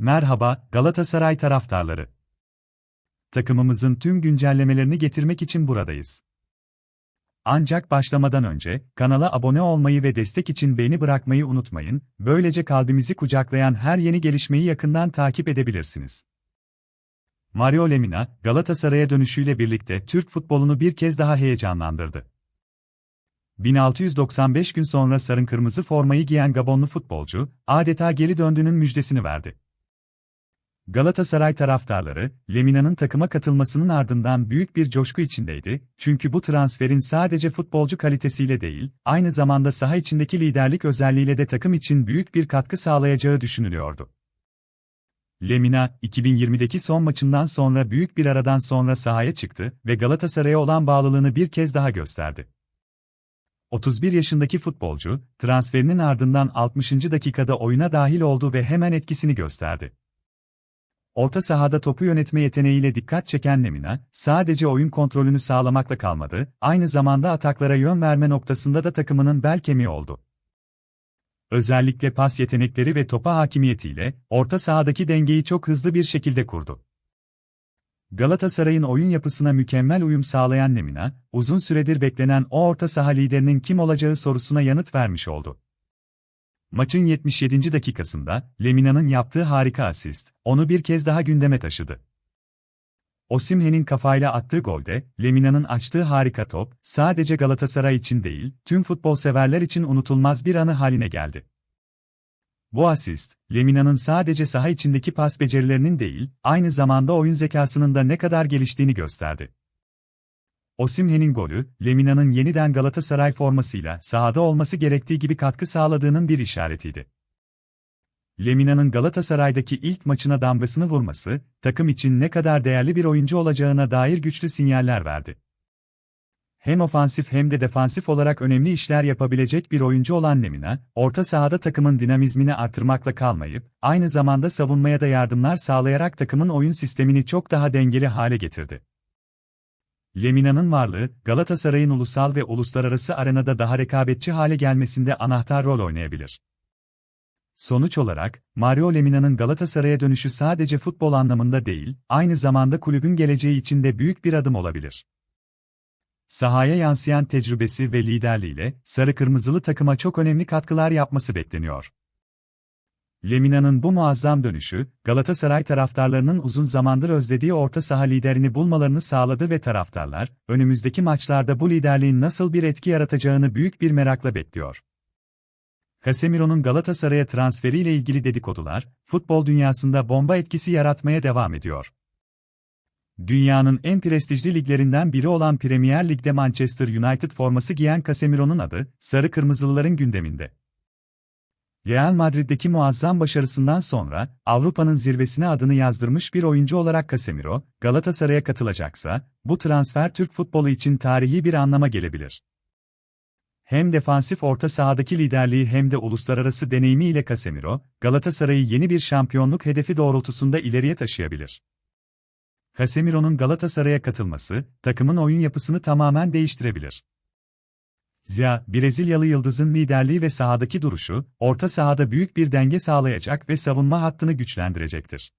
Merhaba Galatasaray taraftarları. Takımımızın tüm güncellemelerini getirmek için buradayız. Ancak başlamadan önce kanala abone olmayı ve destek için beğeni bırakmayı unutmayın. Böylece kalbimizi kucaklayan her yeni gelişmeyi yakından takip edebilirsiniz. Mario Lemina, Galatasaray'a dönüşüyle birlikte Türk futbolunu bir kez daha heyecanlandırdı. 1695 gün sonra sarın kırmızı formayı giyen Gabonlu futbolcu, adeta geri döndüğünün müjdesini verdi. Galatasaray taraftarları, Lemina'nın takıma katılmasının ardından büyük bir coşku içindeydi, çünkü bu transferin sadece futbolcu kalitesiyle değil, aynı zamanda saha içindeki liderlik özelliğiyle de takım için büyük bir katkı sağlayacağı düşünülüyordu. Lemina, 2020'deki son maçından sonra büyük bir aradan sonra sahaya çıktı ve Galatasaray'a olan bağlılığını bir kez daha gösterdi. 31 yaşındaki futbolcu, transferinin ardından 60. dakikada oyuna dahil oldu ve hemen etkisini gösterdi. Orta sahada topu yönetme yeteneğiyle dikkat çeken Lemina, sadece oyun kontrolünü sağlamakla kalmadı, aynı zamanda ataklara yön verme noktasında da takımının bel kemiği oldu. Özellikle pas yetenekleri ve topa hakimiyetiyle, orta sahadaki dengeyi çok hızlı bir şekilde kurdu. Galatasaray'ın oyun yapısına mükemmel uyum sağlayan Lemina, uzun süredir beklenen o orta saha liderinin kim olacağı sorusuna yanıt vermiş oldu. Maçın 77. dakikasında, Lemina'nın yaptığı harika asist, onu bir kez daha gündeme taşıdı. Osimhen'in kafayla attığı golde, Lemina'nın açtığı harika top, sadece Galatasaray için değil, tüm futbol severler için unutulmaz bir anı haline geldi. Bu asist, Lemina'nın sadece saha içindeki pas becerilerinin değil, aynı zamanda oyun zekasının da ne kadar geliştiğini gösterdi. Osimhen'in golü, Lemina'nın yeniden Galatasaray formasıyla sahada olması gerektiği gibi katkı sağladığının bir işaretiydi. Lemina'nın Galatasaray'daki ilk maçına damgasını vurması, takım için ne kadar değerli bir oyuncu olacağına dair güçlü sinyaller verdi. Hem ofansif hem de defansif olarak önemli işler yapabilecek bir oyuncu olan Lemina, orta sahada takımın dinamizmini artırmakla kalmayıp, aynı zamanda savunmaya da yardımlar sağlayarak takımın oyun sistemini çok daha dengeli hale getirdi. Lemina'nın varlığı, Galatasaray'ın ulusal ve uluslararası arenada daha rekabetçi hale gelmesinde anahtar rol oynayabilir. Sonuç olarak, Mario Lemina'nın Galatasaray'a dönüşü sadece futbol anlamında değil, aynı zamanda kulübün geleceği için de büyük bir adım olabilir. Sahaya yansıyan tecrübesi ve liderliğiyle, sarı kırmızılı takıma çok önemli katkılar yapması bekleniyor. Lemina'nın bu muazzam dönüşü, Galatasaray taraftarlarının uzun zamandır özlediği orta saha liderini bulmalarını sağladı ve taraftarlar, önümüzdeki maçlarda bu liderliğin nasıl bir etki yaratacağını büyük bir merakla bekliyor. Casemiro'nun Galatasaray'a transferiyle ilgili dedikodular, futbol dünyasında bomba etkisi yaratmaya devam ediyor. Dünyanın en prestijli liglerinden biri olan Premier Lig'de Manchester United forması giyen Casemiro'nun adı, Sarı Kırmızılıların gündeminde. Real Madrid'deki muazzam başarısından sonra, Avrupa'nın zirvesine adını yazdırmış bir oyuncu olarak Casemiro, Galatasaray'a katılacaksa, bu transfer Türk futbolu için tarihi bir anlama gelebilir. Hem defansif orta sahadaki liderliği hem de uluslararası deneyimiyle Casemiro, Galatasaray'ı yeni bir şampiyonluk hedefi doğrultusunda ileriye taşıyabilir. Casemiro'nun Galatasaray'a katılması, takımın oyun yapısını tamamen değiştirebilir. Zia, Brezilyalı yıldızın liderliği ve sahadaki duruşu, orta sahada büyük bir denge sağlayacak ve savunma hattını güçlendirecektir.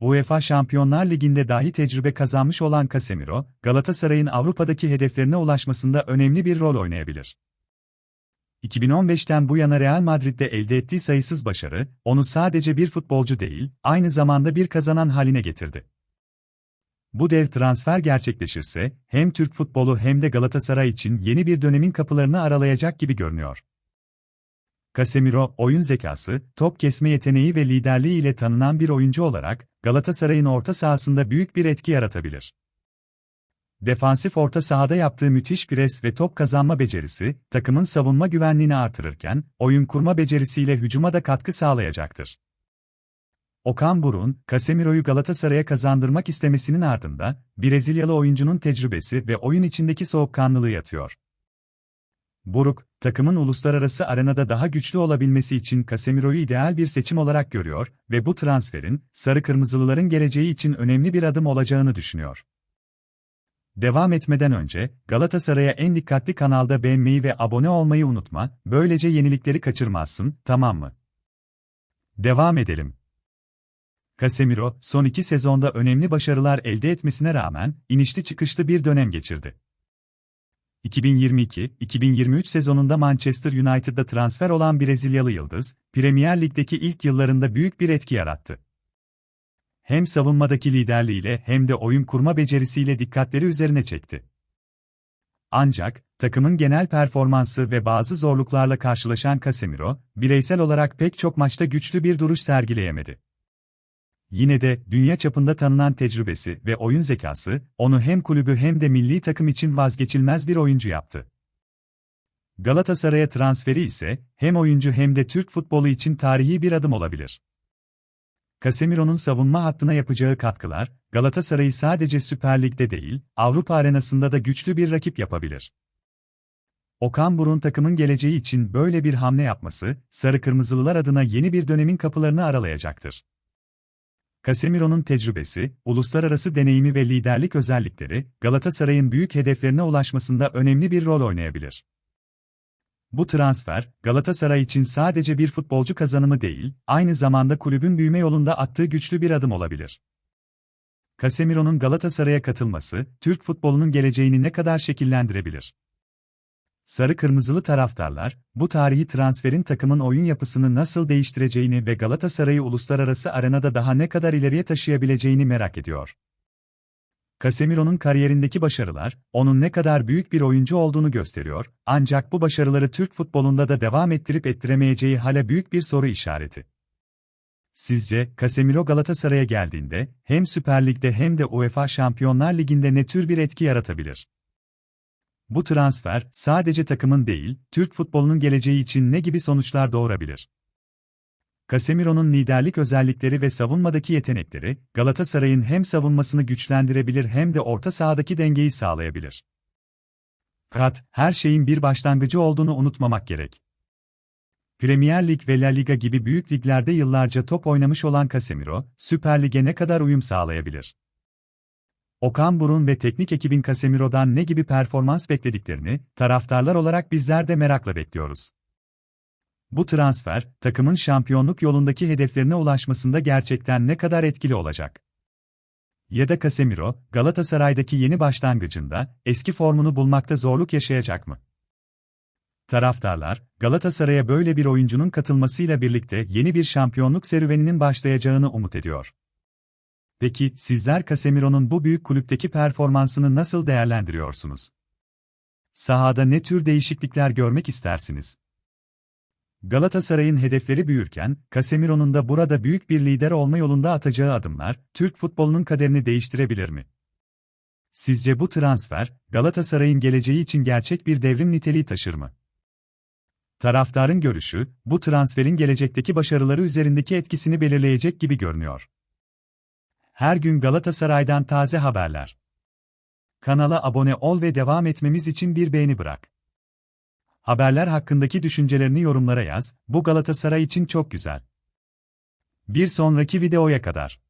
UEFA Şampiyonlar Ligi'nde dahi tecrübe kazanmış olan Casemiro, Galatasaray'ın Avrupa'daki hedeflerine ulaşmasında önemli bir rol oynayabilir. 2015'ten bu yana Real Madrid'de elde ettiği sayısız başarı, onu sadece bir futbolcu değil, aynı zamanda bir kazanan haline getirdi. Bu dev transfer gerçekleşirse, hem Türk futbolu hem de Galatasaray için yeni bir dönemin kapılarını aralayacak gibi görünüyor. Casemiro, oyun zekası, top kesme yeteneği ve liderliği ile tanınan bir oyuncu olarak, Galatasaray'ın orta sahasında büyük bir etki yaratabilir. Defansif orta sahada yaptığı müthiş pres ve top kazanma becerisi, takımın savunma güvenliğini artırırken, oyun kurma becerisiyle hücuma da katkı sağlayacaktır. Okan Burun, Casemiro'yu Galatasaray'a kazandırmak istemesinin ardında, Brezilyalı oyuncunun tecrübesi ve oyun içindeki soğukkanlılığı yatıyor. Buruk, takımın uluslararası arenada daha güçlü olabilmesi için Casemiro'yu ideal bir seçim olarak görüyor ve bu transferin, Sarı Kırmızılıların geleceği için önemli bir adım olacağını düşünüyor. Devam etmeden önce, Galatasaray'a en dikkatli kanalda beğenmeyi ve abone olmayı unutma, böylece yenilikleri kaçırmazsın, tamam mı? Devam edelim. Casemiro, son iki sezonda önemli başarılar elde etmesine rağmen, inişli çıkışlı bir dönem geçirdi. 2022-2023 sezonunda Manchester United'da transfer olan Brezilyalı yıldız, Premier Lig'deki ilk yıllarında büyük bir etki yarattı. Hem savunmadaki liderliğiyle hem de oyun kurma becerisiyle dikkatleri üzerine çekti. Ancak, takımın genel performansı ve bazı zorluklarla karşılaşan Casemiro, bireysel olarak pek çok maçta güçlü bir duruş sergileyemedi. Yine de dünya çapında tanınan tecrübesi ve oyun zekası onu hem kulübü hem de milli takım için vazgeçilmez bir oyuncu yaptı. Galatasaray'a transferi ise hem oyuncu hem de Türk futbolu için tarihi bir adım olabilir. Casemiro'nun savunma hattına yapacağı katkılar, Galatasaray'ı sadece Süper Lig'de değil, Avrupa arenasında da güçlü bir rakip yapabilir. Okan Burun takımın geleceği için böyle bir hamle yapması, Sarı Kırmızılılar adına yeni bir dönemin kapılarını aralayacaktır. Casemiro'nun tecrübesi, uluslararası deneyimi ve liderlik özellikleri, Galatasaray'ın büyük hedeflerine ulaşmasında önemli bir rol oynayabilir. Bu transfer, Galatasaray için sadece bir futbolcu kazanımı değil, aynı zamanda kulübün büyüme yolunda attığı güçlü bir adım olabilir. Casemiro'nun Galatasaray'a katılması, Türk futbolunun geleceğini ne kadar şekillendirebilir? Sarı kırmızılı taraftarlar, bu tarihi transferin takımın oyun yapısını nasıl değiştireceğini ve Galatasaray'ı uluslararası arenada daha ne kadar ileriye taşıyabileceğini merak ediyor. Casemiro'nun kariyerindeki başarılar, onun ne kadar büyük bir oyuncu olduğunu gösteriyor, ancak bu başarıları Türk futbolunda da devam ettirip ettiremeyeceği hala büyük bir soru işareti. Sizce, Casemiro Galatasaray'a geldiğinde, hem Süper Lig'de hem de UEFA Şampiyonlar Ligi'nde ne tür bir etki yaratabilir? Bu transfer, sadece takımın değil, Türk futbolunun geleceği için ne gibi sonuçlar doğurabilir? Casemiro'nun liderlik özellikleri ve savunmadaki yetenekleri, Galatasaray'ın hem savunmasını güçlendirebilir hem de orta sahadaki dengeyi sağlayabilir. Fakat, her şeyin bir başlangıcı olduğunu unutmamak gerek. Premier Lig ve La Liga gibi büyük liglerde yıllarca top oynamış olan Casemiro, Süper Lig'e ne kadar uyum sağlayabilir? Okan Burun ve teknik ekibin Casemiro'dan ne gibi performans beklediklerini, taraftarlar olarak bizler de merakla bekliyoruz. Bu transfer, takımın şampiyonluk yolundaki hedeflerine ulaşmasında gerçekten ne kadar etkili olacak? Ya da Casemiro, Galatasaray'daki yeni başlangıcında, eski formunu bulmakta zorluk yaşayacak mı? Taraftarlar, Galatasaray'a böyle bir oyuncunun katılmasıyla birlikte yeni bir şampiyonluk serüveninin başlayacağını umut ediyor. Peki, sizler Casemiro'nun bu büyük kulüpteki performansını nasıl değerlendiriyorsunuz? Sahada ne tür değişiklikler görmek istersiniz? Galatasaray'ın hedefleri büyürken, Casemiro'nun da burada büyük bir lider olma yolunda atacağı adımlar, Türk futbolunun kaderini değiştirebilir mi? Sizce bu transfer, Galatasaray'ın geleceği için gerçek bir devrim niteliği taşır mı? Taraftarın görüşü, bu transferin gelecekteki başarıları üzerindeki etkisini belirleyecek gibi görünüyor. Her gün Galatasaray'dan taze haberler. Kanala abone ol ve devam etmemiz için bir beğeni bırak. Haberler hakkındaki düşüncelerini yorumlara yaz, bu Galatasaray için çok güzel. Bir sonraki videoya kadar.